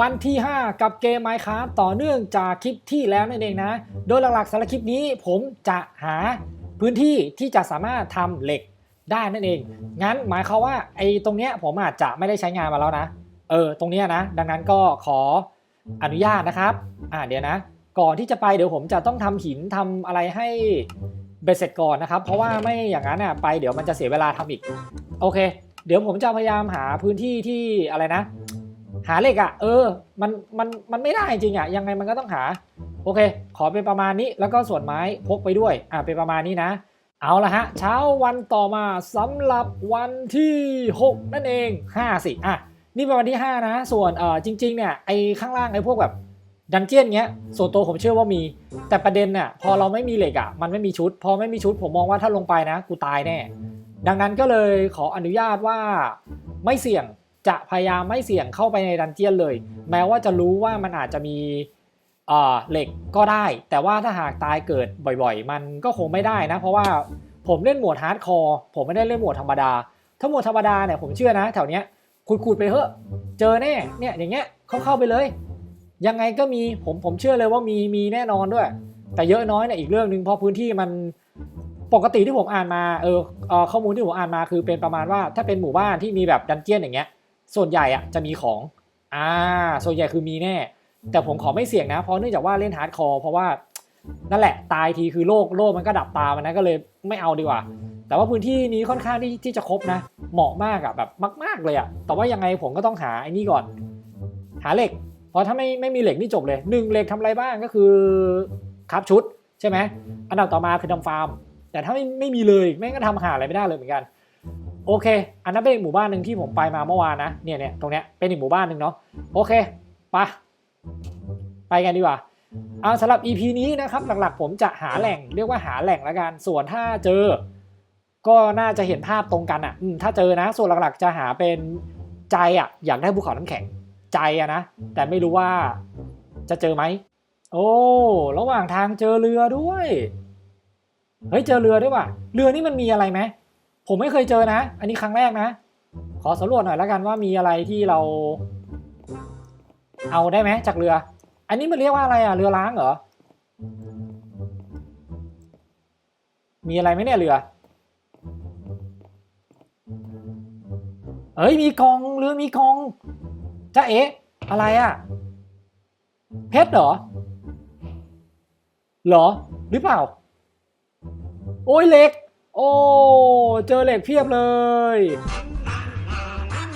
วันที่ 5 กับเกม Minecraft ต่อเนื่องจากคลิปที่แล้วนั่นเองนะ โดยหลักๆสำหรับคลิปนี้ผมจะหาพื้นที่ที่จะสามารถทำเหล็กได้นั่นเอง งั้นหมายความว่าไอ้ตรงเนี้ยผมอาจจะไม่ได้ใช้งานมาแล้วนะ เออตรงเนี้ยนะ ดังนั้นก็ขออนุญาตนะครับอ่าเดี๋ยวนะ ก่อนที่จะไปเดี๋ยวผมจะต้องทำหินทำอะไรให้เบ็ดเสร็จก่อนนะครับ เพราะว่าไม่อย่างนั้นอะไปเดี๋ยวมันจะเสียเวลาทำอีก โอเค เดี๋ยวผมจะพยายามหาพื้นที่ที่อะไรนะ หาเหล็กอะ่ะ เออ มันมันมันไม่ได้จริงอะ่ะ ยังไงมันก็ต้องหา โอเค ขอเป็นประมาณนี้แล้วก็ส่วนไม้พกไปด้วยอ่าเป็นประมาณนี้นะ เอาละฮะ เช้าวันต่อมาสำหรับวันที่ 6 นั่นเอง5สิอะนี่เป็นวันที่ 5 นะ ส่วนเออจริงๆเนี่ยไอ้ข้างล่างไอ้พวกแบบดันเจี้ยนเงี้ยส่วนตัวผมเชื่อว่ามี แต่ประเด็นเนี่ยพอเราไม่มีเหล็กอะ่ะมันไม่มีชุด พอไม่มีชุดผมมองว่าถ้าลงไปนะ กูตายแน่ ดังนั้นก็เลยขออนุญาตว่าไม่เสี่ยง จะพยายามไม่เสี่ยงเข้าไปในดันเจียนเลย แม้ว่าจะรู้ว่ามันอาจจะมีเหล็กก็ได้ แต่ว่าถ้าหากตายเกิดบ่อยๆ มันก็คงไม่ได้นะ เพราะว่าผมเล่นหมวดฮาร์ดคอร์ผมไม่ได้เล่นหมวดธรรมดา ถ้าหมวดธรรมดาเนี่ยผมเชื่อนะ แถวเนี้ยขุดๆไปเถอะเจอแน่เนี่ยอย่างเงี้ยเข้าเข้าไปเลย ยังไงก็มีผมผมเชื่อเลยว่ามีมีแน่นอนด้วย แต่เยอะน้อยเนี่ยอีกเรื่องหนึ่งเพราะพื้นที่มันปกติที่ผมอ่านมาเออเออข้อมูลที่ผมอ่านมาคือเป็นประมาณว่าถ้าเป็นหมู่บ้านที่มีแบบดันเจียนอย่างเงี้ย ส่วนใหญ่อะจะมีของอ่าส่วนใหญ่คือมีแน่ แต่ผมขอไม่เสี่ยงนะ เพราะเนื่องจากว่าเล่นฮาร์ดคอร์เพราะว่านั่นแหละตายทีคือโลกโลกมันก็ดับตามันนะก็เลยไม่เอาดีกว่า แต่ว่าพื้นที่นี้ค่อนข้างที่ที่จะครบนะ เหมาะมากอะแบบมาก ๆเลยอะแต่ว่ายังไงผมก็ต้องหาไอ้นี่ก่อน หาเหล็ก เพราะถ้าไม่ไม่มีเหล็กนี่จบเลยหนึ่งเหล็กทำอะไรบ้างก็คือครับชุดใช่ไหมอันดับต่อมาคือทำฟาร์ม แต่ถ้าไม่ไม่มีเลยแม่งก็ทำหาอะไรไม่ได้เลยเหมือนกัน โอเค อันนั้นเป็นอีกหมู่บ้านหนึ่งที่ผมไปมาเมื่อวานนะ เนี่ยเนี่ยตรงเนี้ยเป็นอีกหมู่บ้านหนึ่งเนาะ โอเคไปะไปกันดีกว่า เอาสำหรับ EP นี้นะครับหลักๆผมจะหาแหล่งเรียกว่าหาแหล่งละกัน ส่วนถ้าเจอ ก็น่าจะเห็นภาพตรงกันอะอืมถ้าเจอนะ ส่วนหลักๆจะหาเป็นใจอะอยากได้ภูเขาน้ำแข็งใจอะนะ แต่ไม่รู้ว่าจะเจอไหม โอ้ ระหว่างทางเจอเรือด้วย เฮ้ยเจอเรือด้วยว่ะ เรือนี่มันมีอะไรไหม ผมไม่เคยเจอนะ อันนี้ครั้งแรกนะ ขอสำรวจหน่อยแล้วกันว่ามีอะไรที่เรา เอาได้ไหมจากเรือ อันนี้มันเรียกว่าอะไรอะ เรือล้างเหรอ มีอะไรไหมเนี่ยเรือ เอ้ยมีกองเรือมีกองจ้าเอ๊ะอะไรอะ เพชรเหรอ เหรอ หรือเปล่า โอ้ยเล็ก โอ้ เจอเหล็กเพียบเลย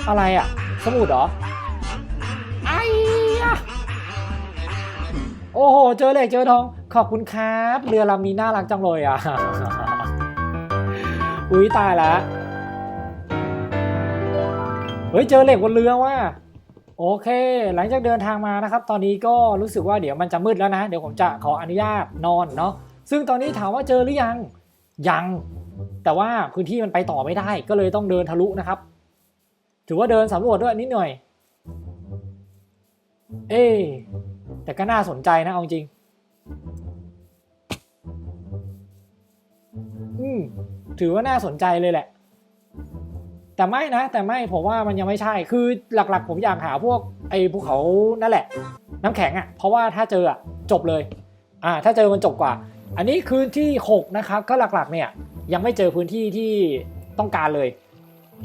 อะไรอะ สมุดเหรอ ไอ้ยะโอ้โห เจอเหล็กเจอทอง ขอบคุณครับ เรือลำนี้น่ารักจังเลยอะ อุ้ยตายแล้ว เฮ้ย เจอเหล็กบนเรือว่ะโอเค หลังจากเดินทางมานะครับ ตอนนี้ก็รู้สึกว่าเดี๋ยวมันจะมืดแล้วนะ เดี๋ยวผมจะขออนุญาตนอนเนาะ ซึ่งตอนนี้ถามว่าเจอหรือยัง ยัง แต่ว่าพื้นที่มันไปต่อไม่ได้ก็เลยต้องเดินทะลุนะครับ ถือว่าเดินสำรวจด้วยนิดหน่อย เอ๊แต่ก็น่าสนใจนะเอาจริง อืมถือว่าน่าสนใจเลยแหละ แต่ไม่นะ แต่ไม่ผมว่ามันยังไม่ใช่ คือหลักๆ ผมอยากหาพวกไอ้ภูเขานั่นแหละ น้ำแข็งอะ่ะ เพราะว่าถ้าเจออะจบเลย อ่า ถ้าเจอมันจบกว่า อันนี้คืนที่ 6 นะครับ ก็หลักๆ เนี่ยยังไม่เจอพื้นที่ที่ต้องการเลย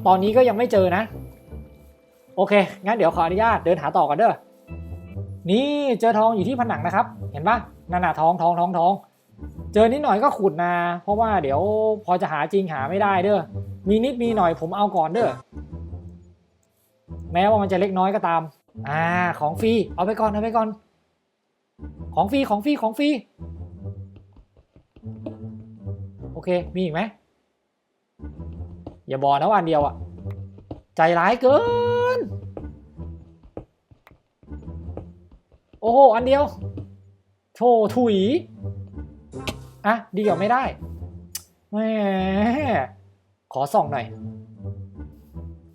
ตอนนี้ก็ยังไม่เจอนะ โอเค งั้นเดี๋ยวขออนุญาตเดินหาต่อกันเด้อ นี่เจอทองอยู่ที่ผนังนะครับ เห็นปะนั่นน่ะทองทองทองทอง เจอนิดหน่อยก็ขุดนะเพราะว่าเดี๋ยวพอจะหาจริงหาไม่ได้เด้อ มีนิดมีหน่อยผมเอาก่อนเด้อ แม้ว่ามันจะเล็กน้อยก็ตาม อ่า ของฟรี เอาไปก่อนเอาไปก่อน ของฟรีของฟรีของฟรี เค มีอีกไหมอย่าบอกนะว่าอันเดียวอะใจร้ายเกิน โอ้โห อันเดียวโธ่ถุย อะ ดีกว่าไม่ได้แหมขอส่องหน่อย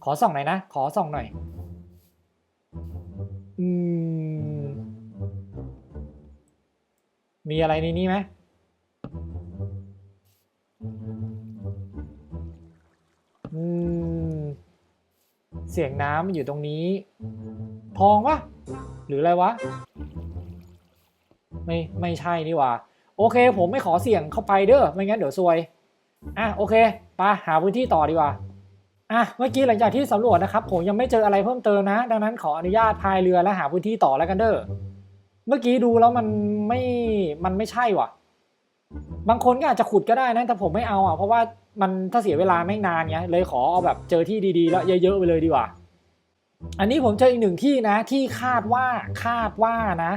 ขอส่องหน่อยนะ ขอส่องหน่อย อืม มีอะไรในนี้ไหม อืม เสียงน้ำอยู่ตรงนี้ ทองวะหรืออะไรวะ ไม่ไม่ใช่นี่หว่า โอเค ผมไม่ขอเสี่ยงเข้าไปเด้อไม่งั้นเดี๋ยวซวย อะโอเคไปหาพื้นที่ต่อดีกว่าอะเมื่อกี้หลังจากที่สำรวจนะครับ ผมยังไม่เจออะไรเพิ่มเติมนะ ดังนั้นขออนุญาตพายเรือและหาพื้นที่ต่อแล้วกันเด้อเมื่อกี้ดูแล้วมันไม่มันไม่ใช่ว่ะ บางคนก็อาจจะขุดก็ได้นะแต่ผมไม่เอาอะเพราะว่า มันถ้าเสียเวลาไม่นานไงเลยขอเอาแบบเจอที่ดีๆ แล้วเยอะๆไปเลยดีกว่า อันนี้ผมเจออีกหนึ่งที่นะ ที่คาดว่าคาดว่านะ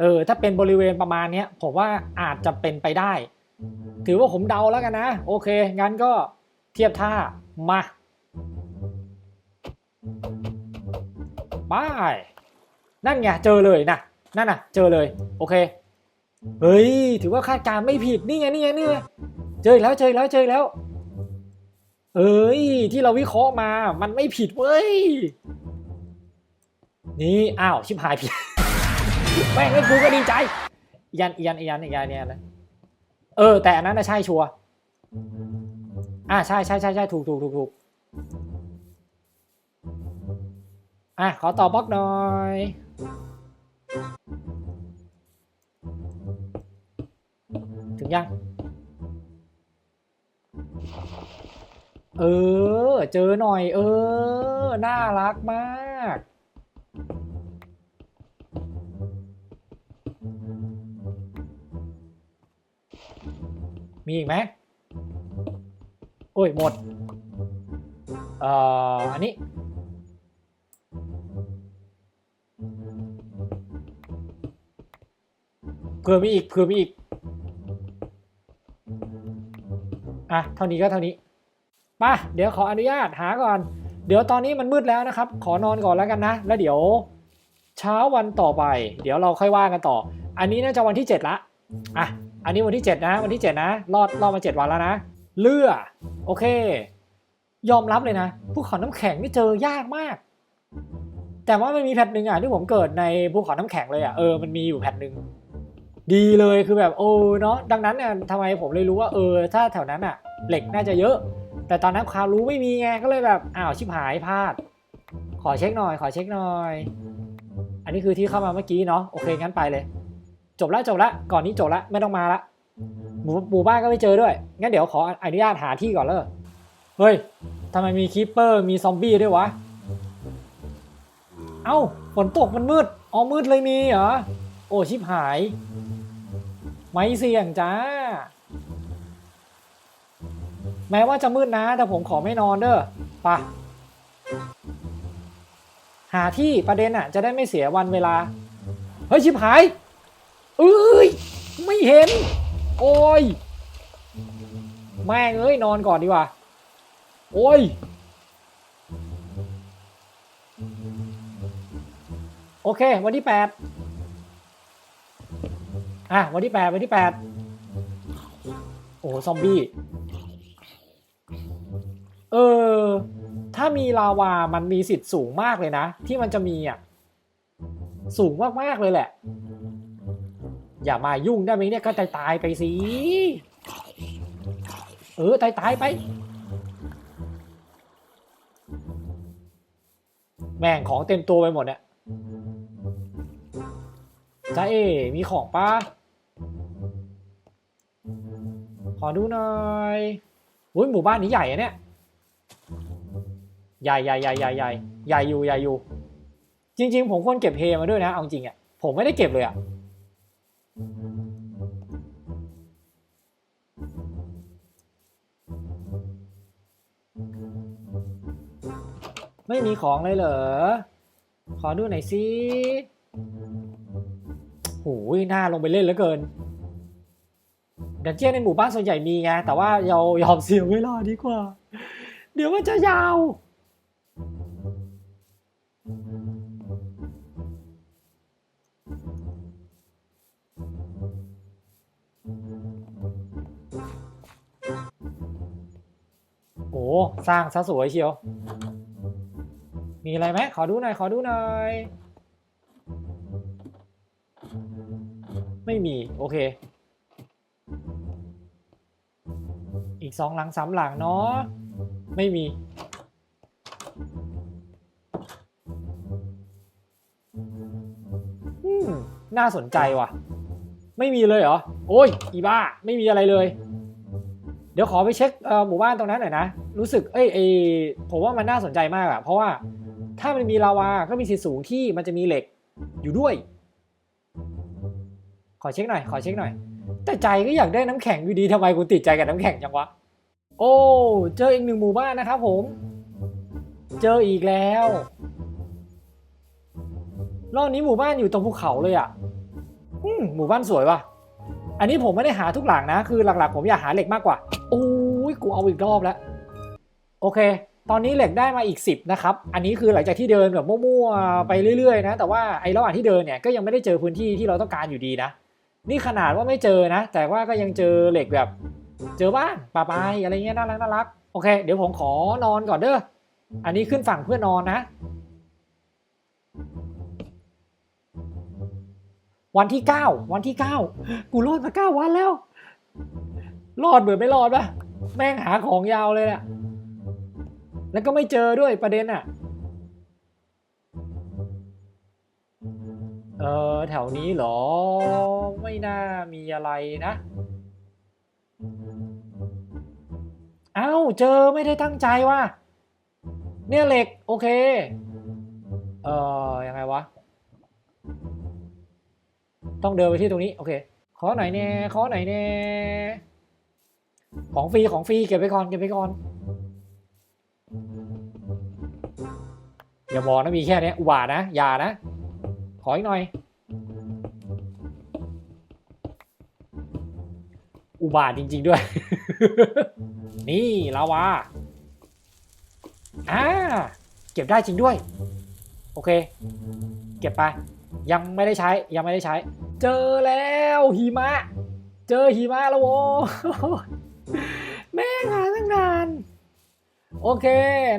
เออถ้าเป็นบริเวณประมาณเนี้ยผมว่าอาจจะเป็นไปได้ ถือว่าผมเดาแล้วกันนะ โอเค งั้นก็เทียบท่ามาบายนั่นไงเจอเลยนะนั่นน่ะ เจอเลย โอเค เฮ้ย ถือว่าคาดการณ์ไม่ผิด นี่ไง นี่ไง นี่ไง เจออีกแล้วเจออีกแล้วเจออีกแล้ว เอ้ยที่เราวิเคราะห์มา มันไม่ผิดเว้ย นี่อ้าวชิบหายผิดแม่งให้กูก็ดีใจยันยันยันยันอียันะเออ แต่อันนั้นน่ะใช่ชัวอ่าใช่ใช่ใช่ใช่ถูกถูกถูกถูกอะขอต่อบล็อกหน่อยถึงยัง เออ เจอหน่อย เออ น่ารักมาก มีอีกไหมโอ้ย หมด เอ่อ อันนี้ เผื่อมีอีก เผื่อมีอีก อะ เท่านี้ก็เท่านี้ ป่ะเดี๋ยวขออนุญาตหาก่อน เดี๋ยวตอนนี้มันมืดแล้วนะครับ ขอนอนก่อนแล้วกันนะ แล้วเดี๋ยวเช้าวันต่อไป เดี๋ยวเราค่อยว่ากันต่อ อันนี้น่าจะวันที่ 7 ละ อะ อันนี้วันที่ 7 นะ วันที่ 7 นะ รอดรอดมา 7 วันแล้วนะ เลือโอเค ยอมรับเลยนะภูเขาน้ำแข็งนี่เจอยากมาก แต่ว่ามันมีแพทหนึ่งอะที่ผมเกิดในภูเขาน้ำแข็งเลยอะ เออ มันมีอยู่แพทหนึ่งดีเลยคือแบบโอ้เนาะ ดังนั้นเนี่ยทำไมผมเลยรู้ว่าเออ ถ้าแถวนั้นอะ เหล็กน่าจะเยอะ แต่ตอนนั้นความรู้ไม่มีไงก็เลยแบบอ้าวชิบหายพลาด ขอเช็คหน่อย ขอเช็คหน่อย อันนี้คือที่เข้ามาเมื่อกี้เนาะโอเคงั้นไปเลย จบล้วจบล้วก่อนนี้จบล้วไม่ต้องมาละหมู่หมู่บ้านก็ไม่เจอด้วยงั้นเดี๋ยวขออนุญาตหาที่ก่อนเลยเฮ้ยทำไมมีคีปเปอร์มีซอมบี้ด้วยวะเอ้าฝนตกมันมืดอ๋อมืดเลยมีเหรอโอ้ชิบหาย ไม่เสี่ยงจ้า แม้ว่าจะมืดนะแต่ผมขอไม่นอนเด้อไปะหาที่ประเด็นอะ จะได้ไม่เสียวันเวลา เฮ้ยชิบหายเอ้ยไม่เห็น โอ้ย แม่งเอ้ยนอนก่อนดีกว่า โอ้ย โอเค วันที่แปดอะ วันที่แปดวันที่แปดโอ้ซอมบี้ ออถ้ามีลาวามันมีสิทธิ์สูงมากเลยนะ ที่มันจะมีอะสูงมากๆเลยแหละ อย่ามายุ่งได้ไหมเนี่ยก็ตายตายไปสิ เออตายตายไป แม่งของเต็มตัวไปหมดเนี่ยจ้าเอ มีของปะขอดูหน่อยอุ้ยหมู่บ้านนี้ใหญ่อะเนี่ย ใหญ่ใหญ่ใหญ่ใหญ่ใหญ่ใหญ่อยู่ใหญ่อยู่ จริง ๆ ผมควรเก็บเฮมาด้วยนะเอาจริงอะผมไม่ได้เก็บเลยอะไม่มีของเลยเหรอ ขอดูหน่อยสิโอ้ยน่าลงไปเล่นเหลือเกิน ดันเจี้ยนในหมู่บ้านส่วนใหญ่มีไง แต่ว่าเรายอมเสียเวลาดีกว่า เดี๋ยวมันจะยาว สร้างซะสวยเชียว มีอะไรไหมขอดูหน่อย ขอดูหน่อย ไม่มี โอเค อีกสองหลังสามหลังเนาะ ไม่มี น่าสนใจว่ะ ไม่มีเลยเหรอ โอ้ย อีบ้า ไม่มีอะไรเลย ดี๋ยวขอไปเช็คหมู่บ้านตรงนั้นหน่อยนะ รู้สึกเอ้ยเอผมว่ามันน่าสนใจมากอะเพราะว่าถ้ามันมีลาวาก็มีสิทธิ์สูงที่มันจะมีเหล็กอยู่ด้วย ขอเช็คหน่อย ขอเช็คหน่อย แต่ใจก็อยากได้น้ำแข็งอยู่ดีทำไมกูติดใจกับน้ำแข็งจังวะ โอ้ เจออีกหนึ่งหมู่บ้านนะครับผม เจออีกแล้ว รอบนี้หมู่บ้านอยู่ตรงภูเขาเลยอะหมู่บ้านสวยว่ะ อันนี้ผมไม่ได้หาทุกหลังนะ คือหลักๆ ผมอยากหาเหล็กมากกว่า โอ้ยกูเอาอีกรอบแล้ว โอเค ตอนนี้เหล็กได้มาอีก 10 นะครับ อันนี้คือหลังจากที่เดินแบบมั่วๆไปเรื่อยๆนะ แต่ว่าไอ้ระหว่างที่เดินเนี่ยก็ยังไม่ได้เจอพื้นที่ที่เราต้องการอยู่ดีนะ นี่ขนาดว่าไม่เจอนะ แต่ว่าก็ยังเจอเหล็กแบบ เจอบ้างปลาปลายอะไรเงี้ยน่ารักน่ารัก โอเค เดี๋ยวผมขอนอนก่อนเด้อ อันนี้ขึ้นฝั่งเพื่อนอนนะวันที่เก้าวันที่เก้ากูรอดมาเก้าวันแล้ว รอดเหมือนไม่รอดปะแม่งหาของยาวเลยอะแล้วก็ไม่เจอด้วยประเด็นอะเออแถวนี้เหรอ ไม่น่ามีอะไรนะเอ้าเจอไม่ได้ตั้งใจว่ะเนี่ยเหล็ก โอเค เอ่อ ยังไงวะ ต้องเดินไปที่ตรงนี้ โอเค ขอหน่อยแน่ ขอหน่อยแน่ ของฟรีของฟรีเก็บไปก่อนเก็บไปก่อนอย่าบอกนะมีแค่นี้อุบาทนะอย่านะ ขออีกหน่อย อุบาทจริง ๆด้วย นี่ลาวาอ่าเก็บได้จริงด้วย โอเค เก็บไป ยังไม่ได้ใช้ยังไม่ได้ใช้ เจอแล้วหิมะ เจอหิมะแล้วโว้ แม่งหาตั้งนาน โอเค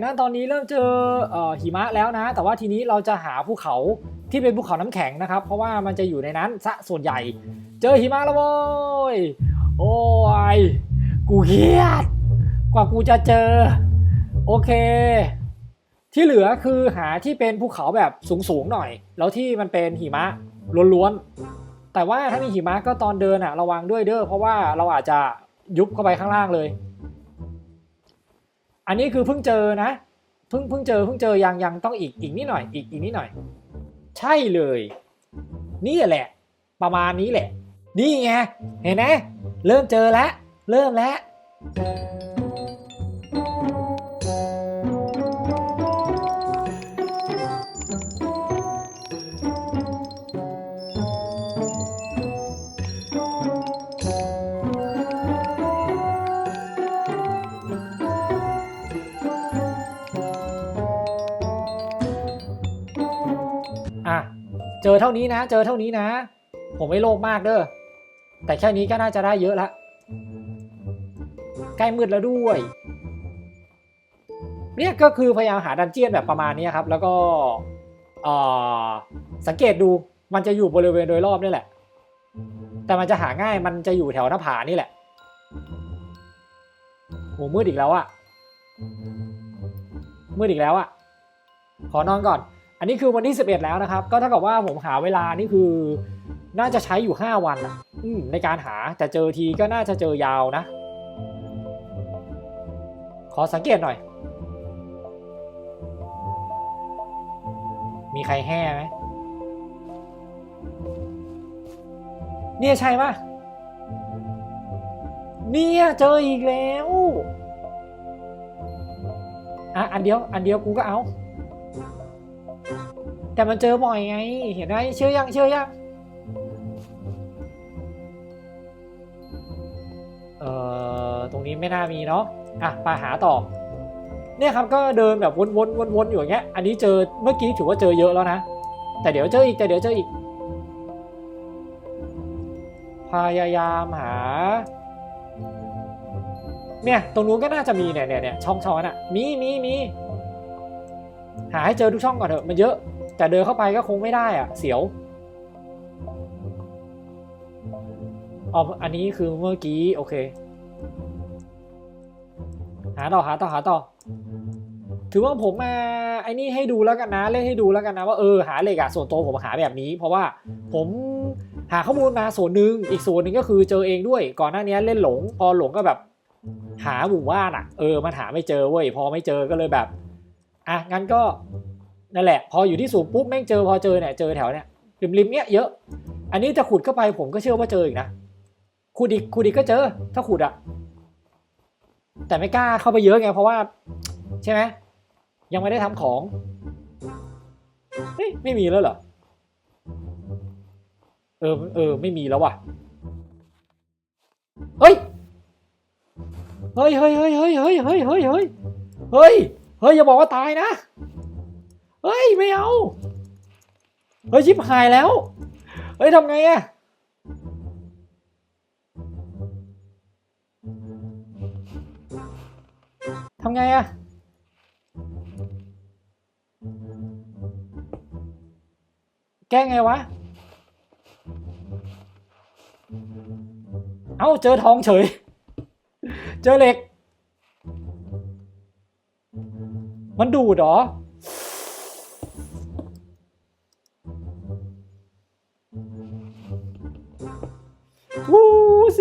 นะตอนนี้เริ่มเจอเอ่อหิมะแล้วนะ แต่ว่าทีนี้เราจะหาภูเขาที่เป็นภูเขาน้ำแข็งนะครับ เพราะว่ามันจะอยู่ในนั้นซะส่วนใหญ่ เจอหิมะแล้วโว้ยโอ้ยกูเครียด กว่ากูจะเจอ โอเค ที่เหลือคือหาที่เป็นภูเขาแบบสูงๆหน่อย แล้วที่มันเป็นหิมะล้วนๆแต่ว่าถ้ามีหิมะก็ตอนเดินอะระวังด้วยเด้อเพราะว่าเราอาจจะ ยุบเข้าไปข้างล่างเลย อันนี้คือเพิ่งเจอนะ เพิ่งเพิ่งเจอเพิ่งเจอยังยังต้องอีกอีกนิดหน่อยอีกอีกนิดหน่อย ใช่เลย นี่แหละ ประมาณนี้แหละ นี่ไง เห็นไหมเริ่มเจอแล้ว เริ่มแล้ว เท่านี้นะ เจอเท่านี้นะ ผมไม่โลภมากเด้อ แต่แค่นี้ก็น่าจะได้เยอะละ ใกล้มืดแล้วด้วย เนี่ยก็คือพยายามหาดันเจียนแบบประมาณนี้ครับ แล้วก็เอ่อสังเกตดูมันจะอยู่บริเวณโดยรอบนี่แหละ แต่มันจะหาง่ายมันจะอยู่แถวหน้าผานี่แหละโหมืดอีกแล้วอะมืดอีกแล้วอะขอนอนก่อน อันนี้คือวันที่ 11 แล้วนะครับ ก็เท่ากับว่าผมหาเวลานี่คือน่าจะใช้อยู่ 5 วันนะในการหาแต่เจอทีก็น่าจะเจอยาวนะ ขอสังเกตหน่อย มีใครแห่ไหมเนี่ยใช่ปะเนี่ยเจออีกแล้ว อะ อันเดียว อันเดียวกูก็เอา แต่มันเจอบ่อยไง เห็นไหมเชื่อยังเชื่อยังเอ่อตรงนี้ไม่น่ามีเนาะอะไปหาต่อ เนี่ยครับก็เดินแบบวนๆวนๆอยู่อย่างเงี้ย อันนี้เจอเมื่อกี้ถือว่าเจอเยอะแล้วนะ แต่เดี๋ยวเจออีกแต่เดี๋ยวเจออีก พยายามหา เนี่ยตรงนู้นก็น่าจะมีเนี่ยเนี่ยเนี่ยช่องช่องน่ะมีมีมีหาให้เจอทุกช่องก่อนเถอะมันเยอะ แต่เดินเข้าไปก็คงไม่ได้อะเสียวอ๋ออันนี้คือเมื่อกี้โอเค หาต่อหาต่อหาต่อ ถือว่าผมมาไอ้นี่ให้ดูแล้วกันนะ เล่นให้ดูแล้วกันนะว่าเออหาเหล็กอะส่วนตัวผมหาแบบนี้ เพราะว่าผมหาข้อมูลมาส่วนหนึ่งอีกส่วนหนึ่งก็คือเจอเองด้วย ก่อนหน้านี้เล่นหลง พอหลงก็แบบ หาหมู่บ้านอะเออมันหาไม่เจอเว้ยพอไม่เจอก็เลยแบบอะงั้นก็ นั่นแหละ พออยู่ที่สูงปุ๊บแม่งเจอพอเจอเนี่ยเจอแถวเนี้ยริมริมเนี้ยเยอะ อันนี้จะขุดเข้าไปผมก็เชื่อว่าเจออีกนะขุดอีกขุดอีกก็เจอ ถ้าขุดอะแต่ไม่กล้าเข้าไปเยอะไงเพราะว่า ใช่ไหมยังไม่ได้ทำของเฮ้ยไม่มีแล้วเหรอเออเออไม่มีแล้วว่ะเฮ้ยเฮ้ยเฮ้ยเฮ้ยเฮ้ยเฮ้ยเฮ้ยเฮ้ยเฮ้ยเฮ้ยอย่าบอกว่าตายนะ เฮ้ย ไม่เอา เฮ้ยชิบหายแล้ว เฮ้ยทำไงอะทำไงอะแก้ไงวะ เอ้า เจอทองเฉย เจอเหล็ก มันดูดหรอ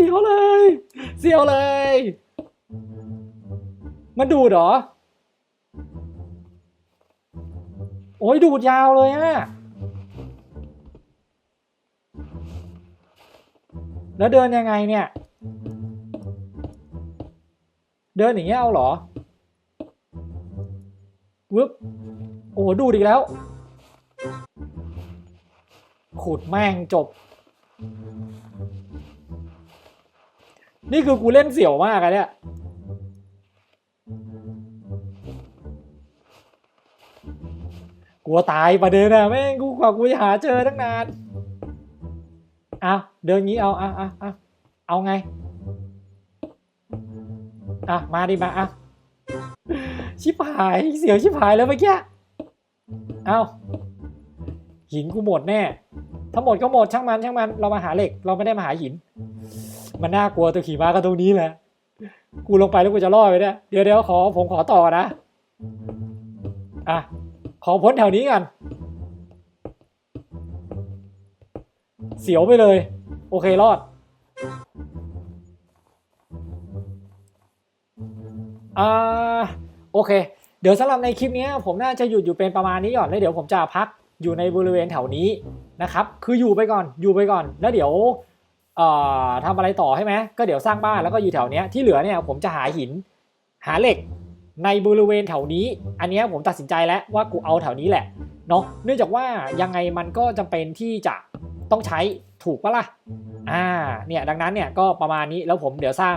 สียวเลย เสียวเลยมันดูดเหรอ โอ้ยดูดยาวเลยอะแล้วเดินยังไงเนี่ย เดินอย่างเงี้ยเอาเหรอวึบโอ้ดูดอีกแล้ว ขุดแม่งจบ นี่คือกูเล่นเสี่ยวมากอะเนี่ย กลัวตายประเด็นอะแม่งกูกว่ากูจะหาเจอตั้งนานเอาเดินงี้เอาเอาเอาเอาเอาไง อะ มาดิมาอะชิบหายเสียวชิบหายแล้วเมื่อกี้เอาหินกูหมดแน่ถ้าหมดก็หมดช่างมันช่างมัน เรามาหาเหล็ก เราไม่ได้มาหาหิน มันน่ากลัวตัวขี่ม้าก็ตรงนี้แหละ กูลงไปแล้วกูจะรอดไปเนี่ย เดี๋ยวเดี๋ยวขอผมขอต่อนะ อะ ขอพ้นแถวนี้กัน เสียวไปเลย โอเครอด อ่า โอเค เดี๋ยวสำหรับในคลิปนี้ผมน่าจะหยุดอยู่เป็นประมาณนี้ก่อนแล้วเดี๋ยวผมจะพักอยู่ในบริเวณแถวนี้นะครับ คืออยู่ไปก่อน อยู่ไปก่อน แล้วเดี๋ยว ทำอะไรต่อใช่ไหมก็เดี๋ยวสร้างบ้านแล้วก็อยู่แถวเนี้ยที่เหลือเนี่ยผมจะหาหินหาเหล็กในบริเวณแถวนี้ อันนี้ผมตัดสินใจแล้วว่ากูเอาแถวนี้แหละเนาะเนื่องจากว่ายังไงมันก็จำเป็นที่จะต้องใช้ถูกปะล่ะอ่าเนี่ยดังนั้นเนี่ยก็ประมาณนี้แล้วผมเดี๋ยวสร้าง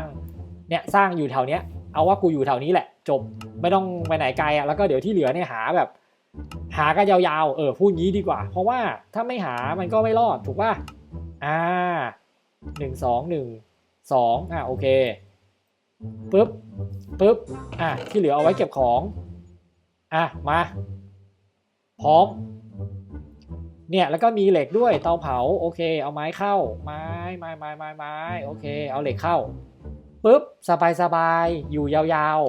เนี่ยสร้างอยู่แถวเนี้ยเอาว่ากูอยู่แถวนี้แหละ จบไม่ต้องไปไหนไกลอะแล้วก็เดี๋ยวที่เหลือเนี่ยหาแบบ หากันยาวๆเออพูดงี้ดีกว่า เพราะว่าถ้าไม่หามันก็ไม่รอดถูกป่ะอ่า หนึ่งสองหนึ่งสองอ่าโอเคปึ๊บปึ๊บอะที่เหลือเอาไว้เก็บของอะมา พร้อม เนี่ยแล้วก็มีเหล็กด้วยเตาเผาโอเค เอาไม้เข้า ไม้ไม้ไม้ไม้ไม้โอเค เอาเหล็กเข้าปุ๊บสบายสบายอยู่ยาว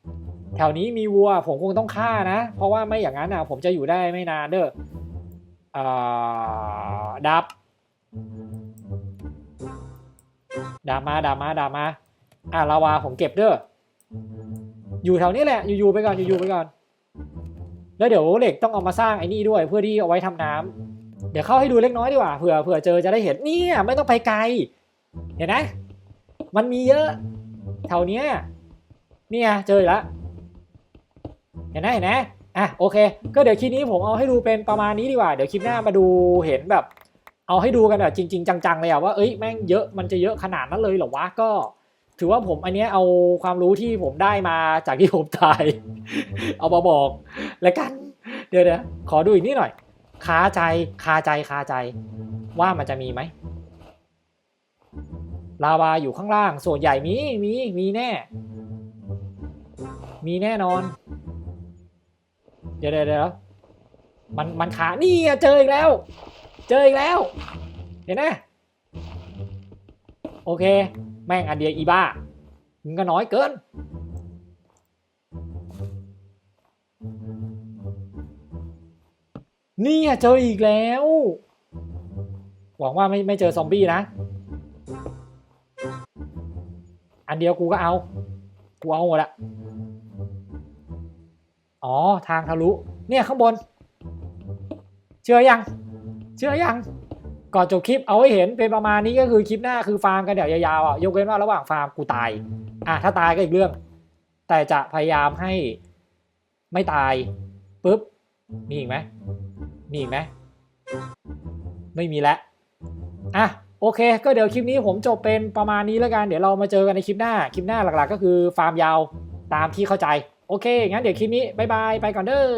ๆ แถวนี้มีวัวผมคงต้องฆ่านะ เพราะว่าไม่อย่างนั้นอะผมจะอยู่ได้ไม่นานเด้ออ่าดับ ดามาดามาดามาอะลาวาผมเก็บเด้ออยู่แถวนี้แหละอยู่ๆไปก่อนอยู่ๆไปก่อน แล้วเดี๋ยวเหล็กต้องเอามาสร้างไอ้นี่ด้วย เพื่อที่เอาไว้ทำน้ำเดี๋ยวเข้าให้ดูเล็กน้อยดีกว่าเผื่อเผื่อเจอจะได้เห็นเนี่ยไม่ต้องไปไกล เห็นไหมมันมีเยอะแถวเนี้ยเนี่ยเจอแล้วเห็นไหมเห็นไหมอะโอเค ก็เดี๋ยวคลิปนี้ผมเอาให้ดูเป็นประมาณนี้ดีกว่า เดี๋ยวคลิปหน้ามาดูเห็นแบบ เอาให้ดูกันแบบจริง ๆ จังๆเลยอะว่าเอ้ยแม่งเยอะมันจะเยอะขนาดนั้นเลยเหรอวะก็ ถือว่าผมอันนี้เอาความรู้ที่ผมได้มาจากที่ผมถ่าย เอามาบอกแล้วกัน เดี๋ยวเดี๋ยวขอดูอีกนิดหน่อยคาใจคาใจคาใจ ว่ามันจะมีไหมลาวาอยู่ข้างล่าง ส่วนใหญ่มีมีมีแน่ มีแน่นอน เดี๋ยวเดี๋ยวเดี๋ยวมันมันขานี่เจออีกแล้ว เจออีกแล้ว เห็นไหมโอเค แม่งอันเดียอีบ้ามึงก็น้อยเกิน นี่เจออีกแล้ว หวังว่าไม่ไม่เจอซอมบี้นะ อันเดียวกูก็เอา กูเอาหมดละอ๋อ ทางทะลุ เนี่ยข้างบน เชื่อยัง เชื่อยังก่อนจบคลิปเอาให้เห็นเป็นประมาณนี้ก็คือคลิปหน้าคือฟาร์มกันเดี๋ยวยาวๆอะยกเว้นว่าระหว่างฟาร์มกูตายอะถ้าตายก็อีกเรื่อง แต่จะพยายามให้ไม่ตายปุ๊บมีอีกไหมมีอีกไหมไม่มีแล้วอะโอเค ก็เดี๋ยวคลิปนี้ผมจบเป็นประมาณนี้แล้วกันเดี๋ยวเรามาเจอกันในคลิปหน้าคลิปหน้าหลักๆ ก็คือฟาร์มยาวตามที่เข้าใจ โอเคงั้นเดี๋ยวคลิปนี้บายบายไปก่อนเด้อ